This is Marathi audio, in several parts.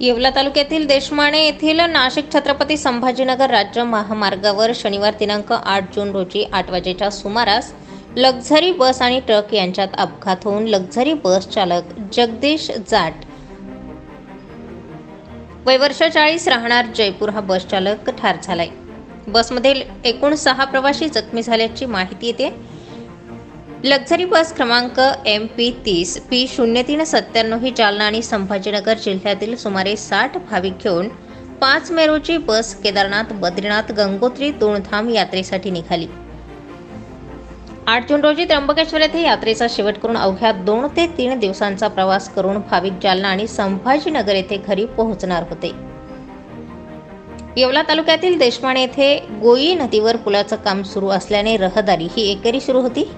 येवला तालुक्यातील देशमाणे येथील नाशिक छत्रपती संभाजीनगर राज्य महामार्गावर शनिवार दिनांक आठ जून रोजी आठ वाजेच्या सुमारास लक्झरी बस आणि ट्रक यांच्यात अपघात होऊन लक्झरी बस चालक जगदीश जाट वय वर्ष चाळीस राहणार जयपूर हा बस चालक ठार झालाय. बसमधील एकूण सहा प्रवासी जखमी झाल्याची माहिती येते. लक्झरी बस क्रमांक एम पी तीस पी शून्य तीन सत्त्याण्णव ही जालना आणि संभाजीनगर जिल्ह्यातील सुमारे साठ भाविक घेऊन पाच मे रोजी बस केदारनाथ बद्रीनाथ गंगोत्री दोनधाम यात्रेसाठी निघाली. आठ जून रोजी त्र्यंबकेश्वर येथे यात्रेचा शेवट करून अवघ्या दोन ते तीन दिवसांचा प्रवास करून भाविक जालना आणि संभाजीनगर येथे घरी पोहोचणार होते. येवला तालुक्यातील देशमाणे येथे गोई नदीवर पुलाचं काम सुरू असल्याने रहदारी ही एकेरी सुरू होती.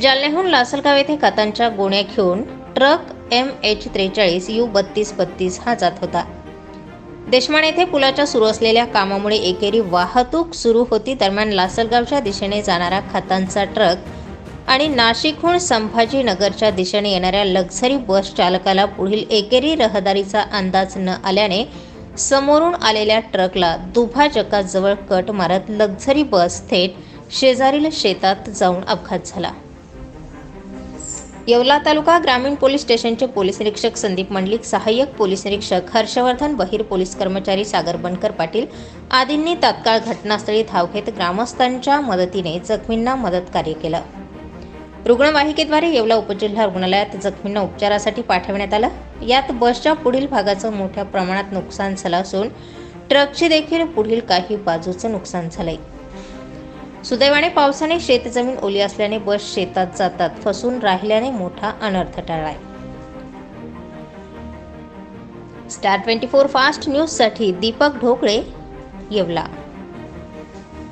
जालन्याहून लासलगाव येथे खतांच्या गोण्या घेऊन ट्रक एम एच त्रेचाळीस यू बत्तीस बत्तीस हा जात होता. देशमाण येथे पुलाच्या सुरू असलेल्या कामामुळे एकेरी वाहतूक सुरू होती. दरम्यान लासलगावच्या दिशेने जाणारा खतांचा ट्रक आणि नाशिकहून संभाजीनगरच्या दिशेने येणाऱ्या लक्झरी बस चालकाला पुढील एकेरी रहदारीचा अंदाज न आल्याने समोरून आलेल्या ट्रकला दुभाजकाजवळ कट मारत लक्झरी बस थेट शेजारील शेतात जाऊन अपघात झाला. येवला तालुका ग्रामीण पोलीस स्टेशनचे पोलीस निरीक्षक संदीप मंडलिक सहाय्यक पोलीस निरीक्षक हर्षवर्धन बहिर पोलीस कर्मचारी सागर बनकर पाटील आदींनी तात्काळ घटनास्थळी धाव घेत ग्रामस्थांच्या मदतीने जखमींना मदत कार्य केलं. रुग्णवाहिकेद्वारे येवला उपजिल्हा रुग्णालयात जखमींना उपचारासाठी पाठवण्यात आलं. यात बसच्या पुढील भागाचं मोठ्या प्रमाणात नुकसान झालं असून ट्रकचे देखील पुढील काही बाजूचं नुकसान झालंय. सुदैवाने पावसाने शेतजमीन ओली असल्याने बस शेतात जातात. फसून राहिल्याने मोठा अनर्थ टळलाय. स्टार ट्वेंटी फोर फास्ट न्यूजसाठी दीपक ढोकळे येवला.